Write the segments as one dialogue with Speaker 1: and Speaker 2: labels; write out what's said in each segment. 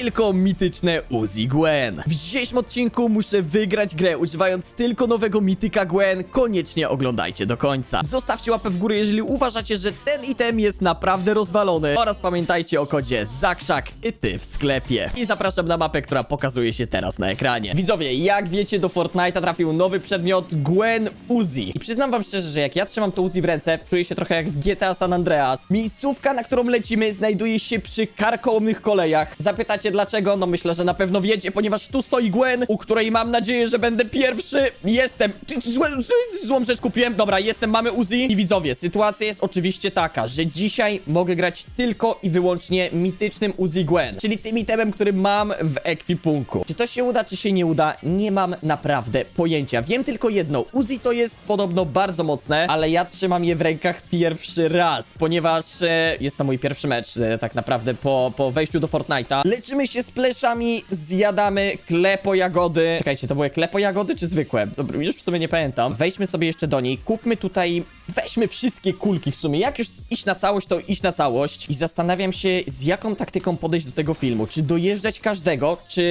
Speaker 1: tylko mityczne Uzi Gwen. W dzisiejszym odcinku muszę wygrać grę używając tylko nowego mityka Gwen. Koniecznie oglądajcie do końca. Zostawcie łapę w górę, jeżeli uważacie, że ten item jest naprawdę rozwalony. Oraz pamiętajcie o kodzie ZAKSZAK i ty w sklepie. I zapraszam na mapę, która pokazuje się teraz na ekranie. Widzowie, jak wiecie, do Fortnite'a trafił nowy przedmiot Gwen Uzi. I przyznam wam szczerze, że jak ja trzymam to Uzi w ręce, czuję się trochę jak w GTA San Andreas. Miejscówka, na którą lecimy, znajduje się przy karkołomnych kolejach. Zapytacie dlaczego? No myślę, że na pewno wiecie, ponieważ tu stoi Gwen, u której mam nadzieję, że będę pierwszy. Jestem. Złe- złą rzecz kupiłem. Dobra, jestem, mamy Uzi. I widzowie, sytuacja jest oczywiście taka, że dzisiaj mogę grać tylko i wyłącznie mitycznym Uzi Gwen, czyli tym itemem, który mam w ekwipunku. Czy to się uda, czy się nie uda, nie mam naprawdę pojęcia. Wiem tylko jedno, Uzi to jest podobno bardzo mocne, ale ja trzymam je w rękach pierwszy raz, ponieważ e, jest to mój pierwszy mecz e, tak naprawdę po, po wejściu do Fortnite'a. Leczymy się z pleszami, zjadamy klepo jagody. Czekajcie, to były klepo jagody czy zwykłe? Dobra, już w sumie nie pamiętam. Wejdźmy sobie jeszcze do niej, kupmy tutaj, weźmy wszystkie kulki w sumie. Jak już iść na całość, to iść na całość. I zastanawiam się, z jaką taktyką podejść do tego filmu. Czy dojeżdżać każdego, czy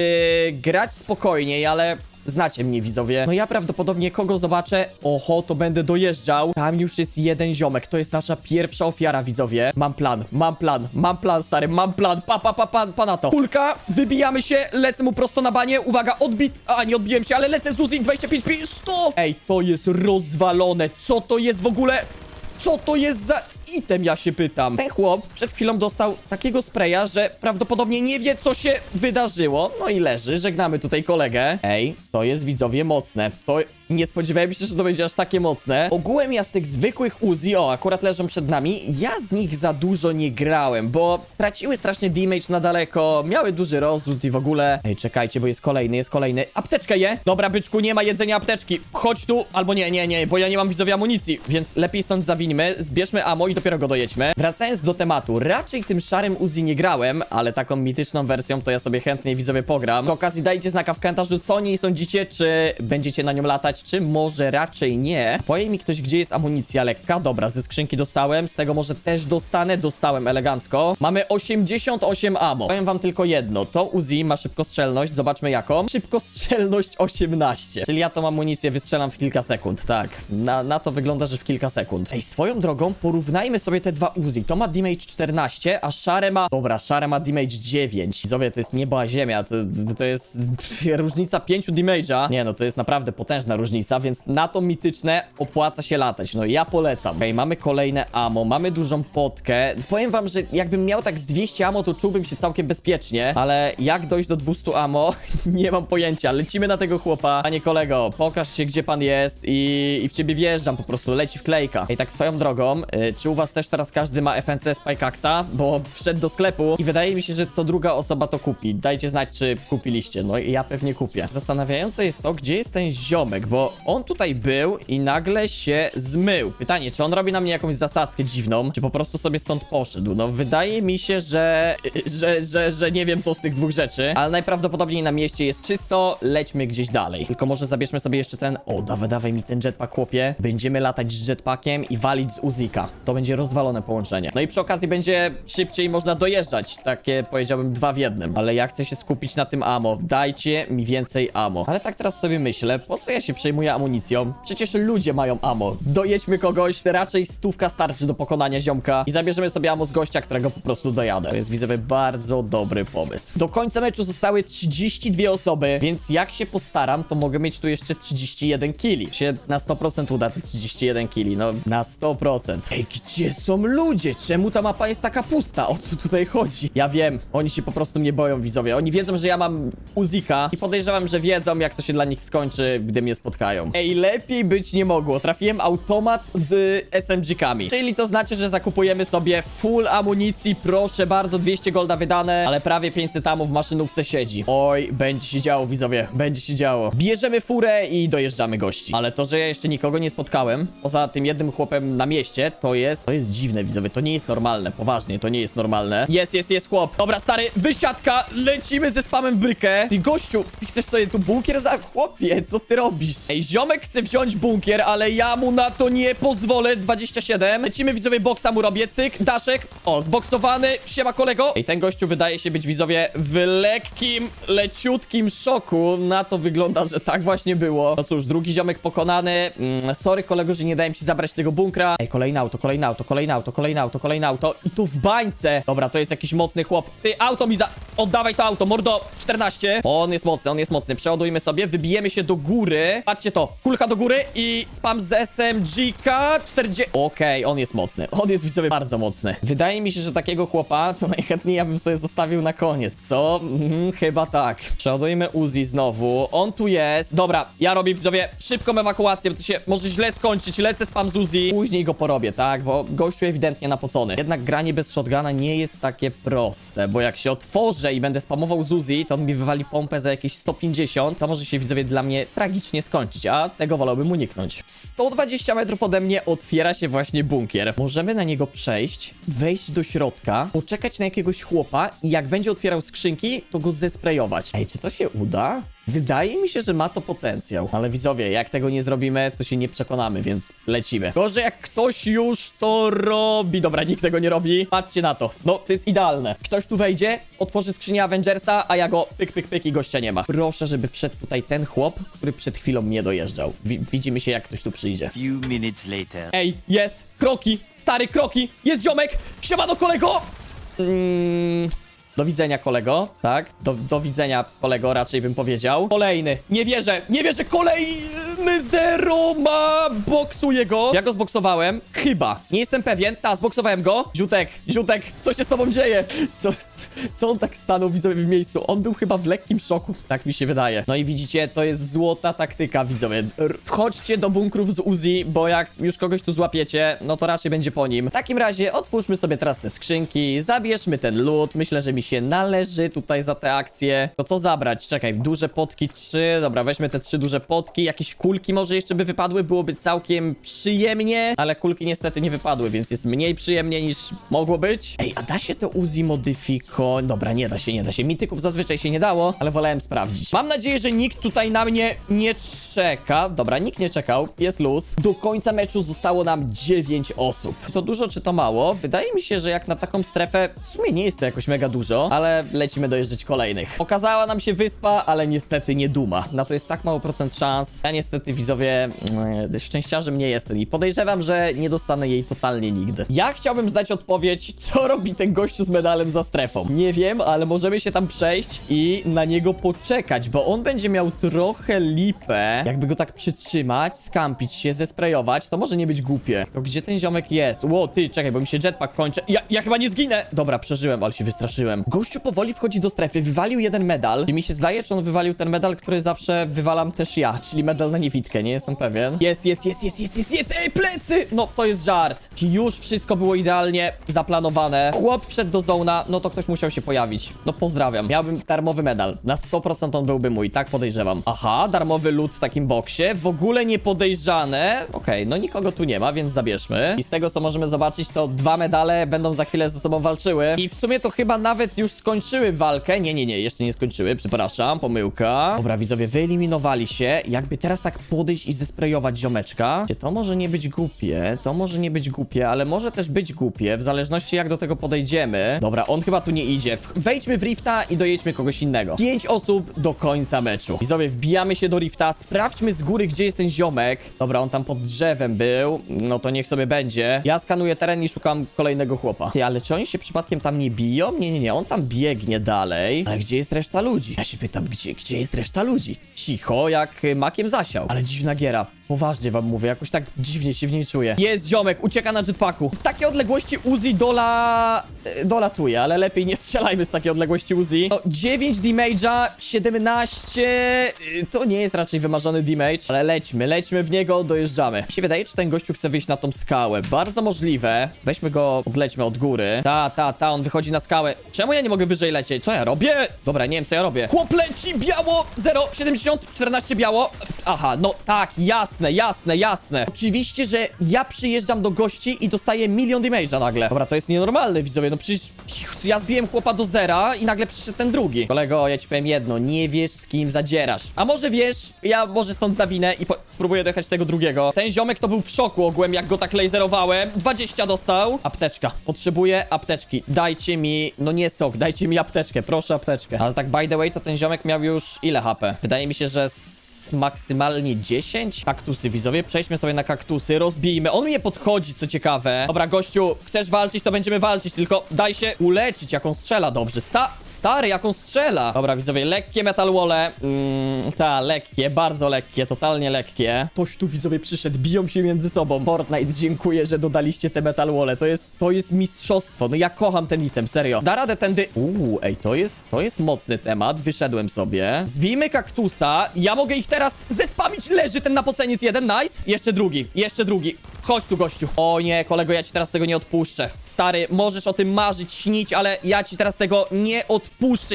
Speaker 1: grać spokojniej, ale Znacie mnie, widzowie. No ja prawdopodobnie kogo zobaczę, oho, to będę dojeżdżał. Tam już jest jeden ziomek, to jest nasza pierwsza ofiara, widzowie. Mam plan, mam plan, mam plan, stary, mam plan. Pa, pa, pa, pa, pa na to. Kulka, wybijamy się, lecę mu prosto na banie. Uwaga, odbit. A, nie odbiłem się, ale lecę z Uzi 25, 5, 100. Ej, to jest rozwalone. Co to jest w ogóle? Co to jest za item, ja się pytam? Ten chłop przed chwilą dostał takiego spraya, że prawdopodobnie nie wie, co się wydarzyło. No i leży, żegnamy tutaj kolegę. Ej, to jest widzowie mocne. To nie spodziewałem się, że to będzie aż takie mocne. Ogółem ja z tych zwykłych Uzi, o, akurat leżą przed nami, ja z nich za dużo nie grałem, bo traciły strasznie damage na daleko, miały duży rozrzut i w ogóle... Ej, czekajcie, bo jest kolejny, jest kolejny. Apteczkę je! Dobra, byczku, nie ma jedzenia apteczki. Chodź tu, albo nie, nie, nie, bo ja nie mam widzowie amunicji, więc lepiej stąd zawinimy, zbierzmy ammo i dopiero go dojedźmy. Wracając do tematu, raczej tym szarym Uzi nie grałem, ale taką mityczną wersją to ja sobie chętnie widzowie pogram. Przy okazji dajcie znaka w komentarzu, co o niej sądzicie, czy będziecie na nią latać, czy może raczej nie. Powie mi ktoś, gdzie jest amunicja lekka. Dobra, ze skrzynki dostałem, z tego może też dostanę, dostałem elegancko. Mamy 88 ammo. Powiem wam tylko jedno, to Uzi ma szybkostrzelność, zobaczmy jaką. Szybkostrzelność 18, czyli ja tą amunicję wystrzelam w kilka sekund, tak. Na, na to wygląda, że w kilka sekund. Ej, swoją drogą, porównajmy sobie te dwa Uzi. To ma damage 14, a szare ma... Dobra, szare ma damage 9. Widzowie, to jest niebo a ziemia, to, to, jest różnica 5 damage'a. Nie no, to jest naprawdę potężna różnica, więc na to mityczne opłaca się latać. No ja polecam. Okej, mamy kolejne ammo, mamy dużą potkę. Powiem wam, że jakbym miał tak z 200 ammo, to czułbym się całkiem bezpiecznie, ale jak dojść do 200 ammo, nie mam pojęcia. Lecimy na tego chłopa. Panie kolego, pokaż się, gdzie pan jest i, i w ciebie wjeżdżam po prostu, leci wklejka. Ej, tak swoją drogą, y, czy u was też teraz każdy ma FNC Spikeaxa? Bo wszedł do sklepu i wydaje mi się, że co druga osoba to kupi. Dajcie znać, czy kupiliście. No ja pewnie kupię. Zastanawiające jest to, gdzie jest ten ziomek, bo on tutaj był i nagle się zmył. Pytanie, czy on robi na mnie jakąś zasadzkę dziwną, czy po prostu sobie stąd poszedł? No wydaje mi się, że, że, że, że nie wiem co z tych dwóch rzeczy, ale najprawdopodobniej na mieście jest czysto, lećmy gdzieś dalej. Tylko może zabierzmy sobie jeszcze ten... O, dawaj, dawaj mi ten jetpack, chłopie. Będziemy latać z jetpackiem i walić z Uzika. To będzie rozwalone połączenie. No i przy okazji będzie szybciej można dojeżdżać. Takie powiedziałbym dwa w jednym. Ale ja chcę się skupić na tym ammo. Dajcie mi więcej ammo. Ale tak teraz sobie myślę, po co ja się przejmuję amunicją? Przecież ludzie mają ammo. Dojedźmy kogoś, raczej stówka starczy do pokonania ziomka i zabierzemy sobie ammo z gościa, którego po prostu dojadę. To jest widzowie bardzo dobry pomysł. Do końca meczu zostały 32 osoby, więc jak się postaram, to mogę mieć tu jeszcze 31 kili. Się na 100% uda te 31 kili, no na 100%. Ej, gdzie są ludzie? Czemu ta mapa jest taka pusta? O co tutaj chodzi? Ja wiem, oni się po prostu mnie boją, widzowie. Oni wiedzą, że ja mam Uzika i podejrzewam, że wiedzą, jak to się dla nich skończy, gdy mnie spotkają. Ej, lepiej być nie mogło. Trafiłem automat z SMG-kami. Czyli to znaczy, że zakupujemy sobie full amunicji. Proszę bardzo, 200 golda wydane, ale prawie 500 tamu w maszynówce siedzi. Oj, będzie się działo, widzowie. Będzie się działo. Bierzemy furę i dojeżdżamy gości. Ale to, że ja jeszcze nikogo nie spotkałem, poza tym jednym chłopem na mieście, to jest... To jest dziwne, widzowie. To nie jest normalne. Poważnie, to nie jest normalne. Jest, jest, jest chłop. Dobra, stary, wysiadka. Lecimy ze spamem w brykę. Ty gościu, ty chcesz sobie tu bunkier za... Chłopie, co ty robisz? Ej, ziomek chce wziąć bunkier, ale ja mu na to nie pozwolę. 27. Lecimy widzowie, boksa mu robię, cyk, daszek. O, zboksowany, siema kolego. Ej, ten gościu wydaje się być widzowie w lekkim, leciutkim szoku. Na to wygląda, że tak właśnie było. No cóż, drugi ziomek pokonany. Mm, sorry kolego, że nie dałem ci zabrać tego bunkra. Ej, kolejne auto, kolejne auto, kolejne auto, kolejne auto, kolejne auto. I tu w bańce. Dobra, to jest jakiś mocny chłop. Ty, auto mi za... Oddawaj to auto, mordo. 14. On jest mocny, on jest mocny. Przeładujmy sobie, wybijemy się do góry. Patrzcie to, kulka do góry i spam z SMG-ka 40... Okej, on jest mocny. On jest widzowie bardzo mocny. Wydaje mi się, że takiego chłopa to najchętniej ja bym sobie zostawił na koniec, co? Mhm, chyba tak. Przeładujmy Uzi znowu. On tu jest. Dobra, ja robię widzowie szybką ewakuację, bo to się może źle skończyć. Lecę spam z Uzi. Później go porobię, tak? Bo gościu ewidentnie napocony. Jednak granie bez shotguna nie jest takie proste, bo jak się otworzę i będę spamował z Uzi, to on mi wywali pompę za jakieś 150, to może się widzowie dla mnie tragicznie skończyć, a tego wolałbym uniknąć. 120 metrów ode mnie otwiera się właśnie bunkier. Możemy na niego przejść, wejść do środka, poczekać na jakiegoś chłopa i jak będzie otwierał skrzynki, to go zesprejować. Ej, czy to się uda? Wydaje mi się, że ma to potencjał. Ale widzowie, jak tego nie zrobimy, to się nie przekonamy, więc lecimy. Gorzej jak ktoś już to robi. Dobra, nikt tego nie robi. Patrzcie na to. No, to jest idealne. Ktoś tu wejdzie, otworzy skrzynię Avengersa, a ja go pyk, pyk, pyk i gościa nie ma. Proszę, żeby wszedł tutaj ten chłop, który przed chwilą mnie dojeżdżał. Wi widzimy się, jak ktoś tu przyjdzie.
Speaker 2: Few minutes later.
Speaker 1: Ej, jest! Kroki! Stary, kroki! Jest ziomek! Siemano, kolego! Mm, do widzenia, kolego. Tak? Do, do widzenia, kolego, raczej bym powiedział. Kolejny. Nie wierzę! Nie wierzę! Kolejny zero ma! Boksuję go. Ja go zboksowałem. Chyba. Nie jestem pewien. Ta, zboksowałem go. Ziutek, Ziutek, co się z tobą dzieje? Co, co on tak stanął widzowie w miejscu? On był chyba w lekkim szoku. Tak mi się wydaje. No i widzicie, to jest złota taktyka, widzowie. Wchodźcie do bunkrów z Uzi, bo jak już kogoś tu złapiecie, no to raczej będzie po nim. W takim razie otwórzmy sobie teraz te skrzynki, zabierzmy ten loot. Myślę, że mi się należy tutaj za te akcje. To co zabrać? Czekaj, duże potki trzy. Dobra, weźmy te trzy duże potki. Jakieś kulki może jeszcze by wypadły, byłoby całkiem przyjemnie, ale kulki niestety nie wypadły, więc jest mniej przyjemnie niż mogło być. Ej, a da się to Uzi modyfiko... Dobra, nie da się, nie da się. Mityków zazwyczaj się nie dało, ale wolałem sprawdzić. Mam nadzieję, że nikt tutaj na mnie nie czeka. Dobra, nikt nie czekał. Jest luz. Do końca meczu zostało nam 9 osób. Czy to dużo, czy to mało? Wydaje mi się, że jak na taką strefę, w sumie nie jest to jakoś mega dużo, ale lecimy dojeżdżać kolejnych. Pokazała nam się wyspa, ale niestety nie duma. Na to jest tak mało procent szans. Ja niestety, widzowie, mm, szczęściarzem nie jestem i podejrzewam, że nie dostanę jej totalnie nigdy. Ja chciałbym znać odpowiedź, co robi ten gościu z medalem za strefą. Nie wiem, ale możemy się tam przejść i na niego poczekać, bo on będzie miał trochę lipę. Jakby go tak przytrzymać, skampić się, zesprejować, to może nie być głupie. Tylko gdzie ten ziomek jest? Ło, ty, czekaj, bo mi się jetpack kończy. Ja, ja chyba nie zginę! Dobra, przeżyłem, ale się wystraszyłem. Gościu powoli wchodzi do strefy, wywalił jeden medal. I mi się zdaje, czy on wywalił ten medal, który zawsze wywalam też ja, czyli medal na niewidkę, nie jestem pewien. Jest, jest, jest, jest, jest, jest, jest, ej, plecy! No, to jest żart. Już wszystko było idealnie zaplanowane. Chłop wszedł do zona, no to ktoś musiał się pojawić. No, pozdrawiam. Miałbym darmowy medal. Na 100% on byłby mój, tak podejrzewam. Aha, darmowy loot w takim boksie. W ogóle nie podejrzane. Okej, no nikogo tu nie ma, więc zabierzmy. I z tego, co możemy zobaczyć, to dwa medale będą za chwilę ze sobą walczyły. I w sumie to chyba nawet już skończyły walkę. Nie, nie, nie, jeszcze nie skończyły, przepraszam, pomyłka. Dobra, widzowie, wyeliminowali się. Jakby teraz tak podejść i zesprejować ziomeczka. To może nie być głupie, to może nie być głupie, ale może też być głupie, w zależności jak do tego podejdziemy. Dobra, on chyba tu nie idzie. Wejdźmy w Rifta i dojedźmy kogoś innego. Pięć osób do końca meczu. Widzowie, wbijamy się do Rifta, sprawdźmy z góry, gdzie jest ten ziomek. Dobra, on tam pod drzewem był, no to niech sobie będzie. Ja skanuję teren i szukam kolejnego chłopa. Ty, ale czy oni się przypadkiem tam nie biją? Nie, nie, nie, on tam biegnie dalej. Ale gdzie jest reszta ludzi? Ja się pytam, gdzie, gdzie jest reszta ludzi? Cicho, jak makiem zasiał. Ale dziwna giera. Poważnie wam mówię, jakoś tak dziwnie się w niej czuję. Jest ziomek, ucieka na jetpacku. Z takiej odległości Uzi dola... y, dolatuje, ale lepiej nie strzelajmy z takiej odległości Uzi. No, 9 damage'a, 17... y, To nie jest raczej wymarzony damage, ale lećmy, lećmy w niego, dojeżdżamy. Mi się wydaje, czy ten gościu chce wyjść na tą skałę. Bardzo możliwe. Weźmy go, odlećmy od góry. Ta, ta, ta, on wychodzi na skałę. Czemu ja nie mogę wyżej lecieć? Co ja robię? Dobra, nie wiem, co ja robię. Chłop leci, biało, 0, 70, 14 biało. Aha, no tak, jasne, jasne, jasne. Oczywiście, że ja przyjeżdżam do gości i dostaję milion damage'a nagle. Dobra, to jest nienormalne, widzowie, no przecież ja zbiłem chłopa do zera i nagle przyszedł ten drugi. Kolego, ja ci powiem jedno, nie wiesz z kim zadzierasz. A może wiesz, ja może stąd zawinę i spróbuję dojechać tego drugiego. Ten ziomek to był w szoku ogółem, jak go tak laserowałem. 20 dostał. Apteczka. Potrzebuję apteczki. Dajcie mi, no nie sok, dajcie mi apteczkę, proszę apteczkę. Ale tak by the way, to ten ziomek miał już ile HP? Wydaje mi się, że maksymalnie 10 kaktusy, widzowie. Przejdźmy sobie na kaktusy, rozbijmy. On mnie podchodzi, co ciekawe. Dobra, gościu, chcesz walczyć, to będziemy walczyć, tylko daj się uleczyć, jak on strzela dobrze. Sta stary, jak on strzela. Dobra, widzowie, lekkie metal wole. Mm, ta, lekkie, bardzo lekkie, totalnie lekkie. Ktoś tu, widzowie, przyszedł, biją się między sobą. Fortnite, dziękuję, że dodaliście te metal wole. To jest, to jest mistrzostwo. No ja kocham ten item, serio. Da radę tędy... Uuu, ej, to jest, to jest mocny temat. Wyszedłem sobie. Zbijmy kaktusa. Ja mogę ich teraz zespamić. Leży ten napoceniec jeden, nice. Jeszcze drugi, jeszcze drugi. Chodź tu, gościu. O nie, kolego, ja ci teraz tego nie odpuszczę. Stary, możesz o tym marzyć, śnić, ale ja ci teraz tego nie odpuszczę.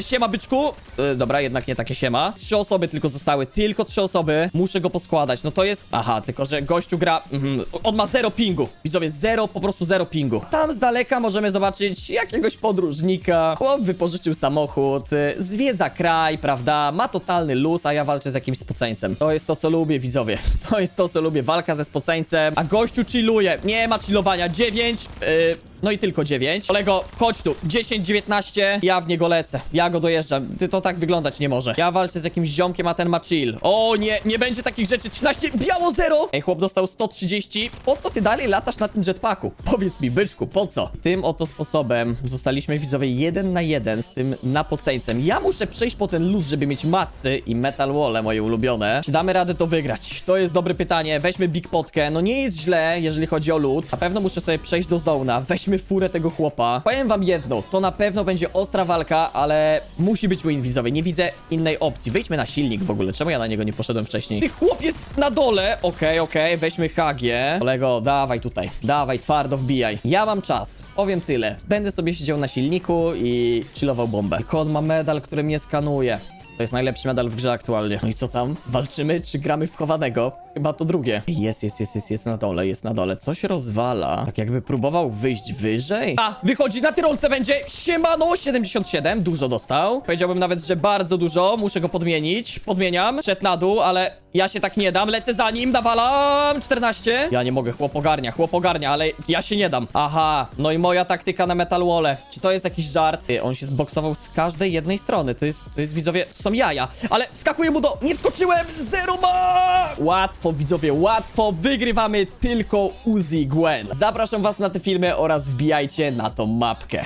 Speaker 1: Siema, byczku. Yy, dobra, jednak nie takie siema. Trzy osoby tylko zostały, tylko trzy osoby. Muszę go poskładać. No to jest... Aha, tylko że gościu gra... Mhm. On ma zero pingu. Widzowie, zero, po prostu zero pingu. Tam z daleka możemy zobaczyć jakiegoś podróżnika. Chłop wypożyczył samochód, y, zwiedza kraj, prawda? Ma totalny luz, a ja walczę z jakimś spoceńcem. To jest to, co lubię, widzowie. To jest to, co lubię. Walka ze spoceńcem. A gościu chilluje. Nie ma chillowania. 9... Yy... No i tylko 9. Kolego, chodź tu. 10, 19. Ja w niego lecę. Ja go dojeżdżam. Ty to tak wyglądać nie może. Ja walczę z jakimś ziomkiem, a ten ma chill. O nie, nie będzie takich rzeczy. 13, biało 0. Ej, chłop dostał 130. Po co ty dalej latasz na tym jetpacku? Powiedz mi, byczku, po co? Tym oto sposobem zostaliśmy widzowie jeden na jeden z tym napoceńcem. Ja muszę przejść po ten luz, żeby mieć macy i metal wall moje ulubione. Czy damy radę to wygrać? To jest dobre pytanie. Weźmy big potkę. No nie jest źle, jeżeli chodzi o lód. Na pewno muszę sobie przejść do zona. Weźmy furę tego chłopa. Powiem wam jedno, to na pewno będzie ostra walka, ale musi być win widzowie. Nie widzę innej opcji. Wejdźmy na silnik w ogóle. Czemu ja na niego nie poszedłem wcześniej? Ty chłop jest na dole. Okej, okej, weźmy HG. Kolego, dawaj tutaj. Dawaj, twardo wbijaj. Ja mam czas. Powiem tyle. Będę sobie siedział na silniku i chillował bombę. Tylko on ma medal, który mnie skanuje. To jest najlepszy medal w grze aktualnie. No i co tam? Walczymy czy gramy w chowanego? Chyba to drugie. Jest, jest, jest, jest, jest na dole, jest na dole. Coś rozwala. Tak jakby próbował wyjść wyżej. A, wychodzi na tyrolce będzie. Siemano, 77. Dużo dostał. Powiedziałbym nawet, że bardzo dużo. Muszę go podmienić. Podmieniam. Szedł na dół, ale ja się tak nie dam. Lecę za nim, nawalam. 14. Ja nie mogę, chłop ogarnia, chłop ogarnia, ale ja się nie dam. Aha, no i moja taktyka na metal wall. Czy to jest jakiś żart? Ty, On się zboksował z każdej jednej strony. To jest, to jest widzowie, to są jaja. Ale wskakuję mu do... Nie wskoczyłem! Zero ma! Łatwo, widzowie, łatwo. Wygrywamy tylko Uzi Gwen. Zapraszam was na te filmy oraz wbijajcie na tą mapkę.